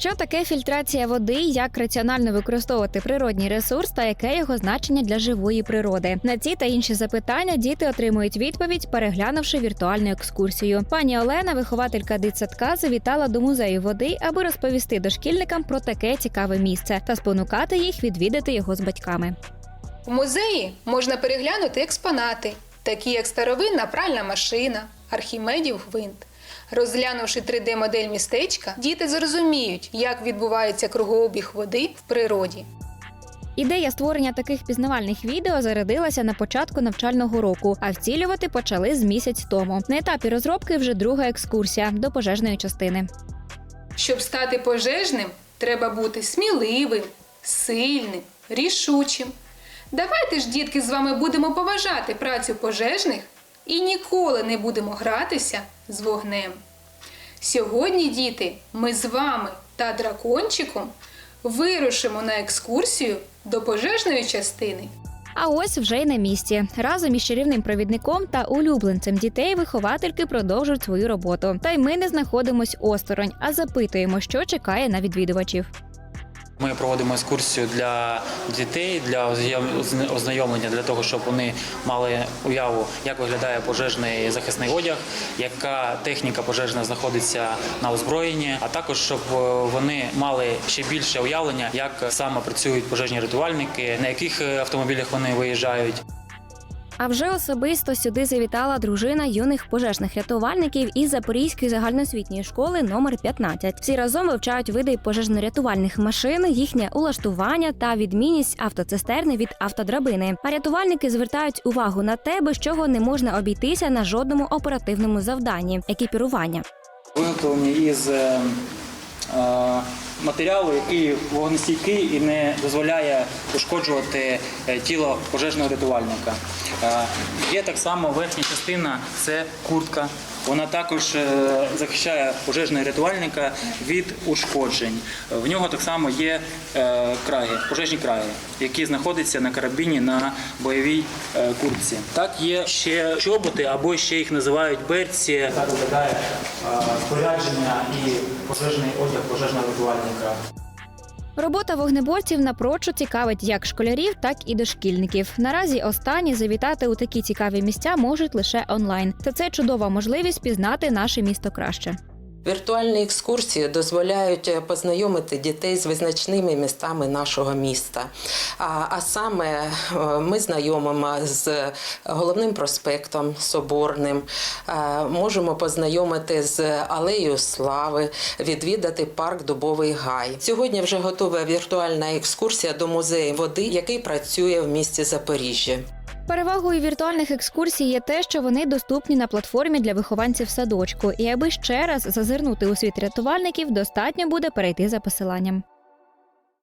Що таке фільтрація води, як раціонально використовувати природній ресурс та яке його значення для живої природи? На ці та інші запитання діти отримують відповідь, переглянувши віртуальну екскурсію. Пані Олена, вихователька дитсадка, завітала до музею води, аби розповісти дошкільникам про таке цікаве місце та спонукати їх відвідати його з батьками. В музеї можна переглянути експонати, такі як старовинна пральна машина, архімедів гвинт. Розглянувши 3D-модель містечка, діти зрозуміють, як відбувається кругообіг води в природі. Ідея створення таких пізнавальних відео зародилася на початку навчального року, а вцілювати почали з місяць тому. На етапі розробки вже друга екскурсія до пожежної частини. Щоб стати пожежним, треба бути сміливим, сильним, рішучим. Давайте ж, дітки, з вами будемо поважати працю пожежних і ніколи не будемо гратися з вогнем. Сьогодні, діти, ми з вами та дракончиком вирушимо на екскурсію до пожежної частини. А ось вже й на місці. Разом із чарівним провідником та улюбленцем дітей виховательки продовжують свою роботу. Та й ми не знаходимось осторонь, а запитуємо, що чекає на відвідувачів. Ми проводимо екскурсію для дітей для ознайомлення для того, щоб вони мали уяву, як виглядає пожежний захисний одяг, яка техніка пожежна знаходиться на озброєнні, а також щоб е, вони мали ще більше уявлення, як саме працюють пожежні рятувальники, на яких е, автомобілях вони виїжджають. А вже особисто сюди завітала дружина юних пожежних рятувальників із Запорізької загальноосвітньої школи номер 15. Всі разом вивчають види пожежно-рятувальних машин, їхнє улаштування та відмінність автоцистерни від автодрабини. А рятувальники звертають увагу на те, без чого не можна обійтися на жодному оперативному завданні екіпірування. Виготовлені із е, е, матеріалу, який вогнестійкий і не дозволяє ушкоджувати е, тіло пожежного рятувальника. Е, Є так само верхня частина це куртка. Вона також е, захищає пожежного рятувальника від ушкоджень. В нього так само є краги, пожежні краги, які знаходяться на карабіні на бойовій куртці. Так є ще чоботи, або ще їх називають берці. Так виглядає спорядження і пожежний одяг пожежного рятувальника. Робота вогнеборців напрочу цікавить як школярів, так і дошкільників. Наразі останні завітати у такі цікаві місця можуть лише онлайн. Та це чудова можливість пізнати наше місто краще. Віртуальні екскурсії дозволяють е, познайомити дітей з визначними містами нашого міста. А, саме е, ми знайомимо з головним проспектом Соборним, е, можемо познайомити з Алеєю Слави, відвідати парк Дубовий Гай. Сьогодні вже готова віртуальна екскурсія до музею води, який працює в місті Запоріжжя. Перевагою віртуальних екскурсій є те, що вони доступні на платформі для вихованців садочку. І аби ще раз зазирнути у світ рятувальників, достатньо буде перейти за посиланням.